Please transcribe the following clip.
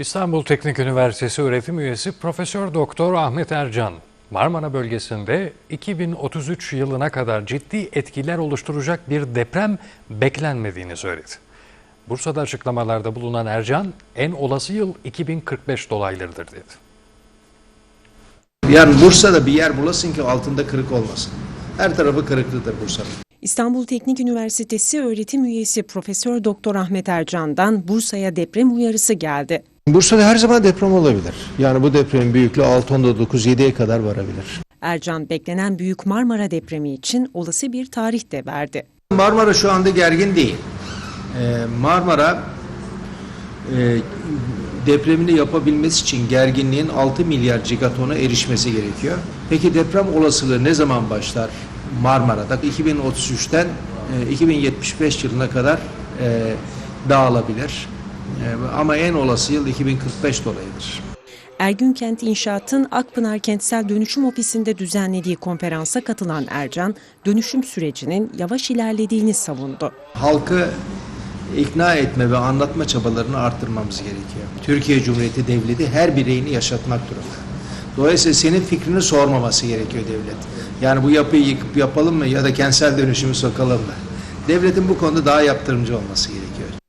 İstanbul Teknik Üniversitesi öğretim üyesi Profesör Doktor Ahmet Ercan, Marmara bölgesinde 2033 yılına kadar ciddi etkiler oluşturacak bir deprem beklenmediğini söyledi. Bursa'da açıklamalarda bulunan Ercan, en olası yıl 2045 dolaylarıdır dedi. Yani Bursa'da bir yer bulasın ki altında kırık olmasın. Her tarafı kırıklıdır Bursa'nın. İstanbul Teknik Üniversitesi öğretim üyesi Profesör Doktor Ahmet Ercan'dan Bursa'ya deprem uyarısı geldi. Bursa'da her zaman deprem olabilir. Yani bu depremin büyüklüğü 6.9-7'ye kadar varabilir. Ercan beklenen Büyük Marmara depremi için olası bir tarih de verdi. Marmara şu anda gergin değil. Ee, Marmara e, depremini yapabilmesi için gerginliğin 6 milyar gigatona erişmesi gerekiyor. Peki deprem olasılığı ne zaman başlar Marmara'da? 2033'ten e, 2075 yılına kadar e, dağılabilir. E, ama en olası yıl 2045 dolayıdır. Ergünkent İnşaat'ın Akpınar Kentsel Dönüşüm Ofisi'nde düzenlediği konferansa katılan Ercan, dönüşüm sürecinin yavaş ilerlediğini savundu. halkı ikna etme ve anlatma çabalarını arttırmamız gerekiyor. Türkiye Cumhuriyeti Devleti her bireyini yaşatmak durumunda. Dolayısıyla senin fikrini sormaması gerekiyor devlet. Yani bu yapıyı yıkıp yapalım mı ya da kentsel dönüşümü sokalım mı? Devletin bu konuda daha yaptırımcı olması gerekiyor.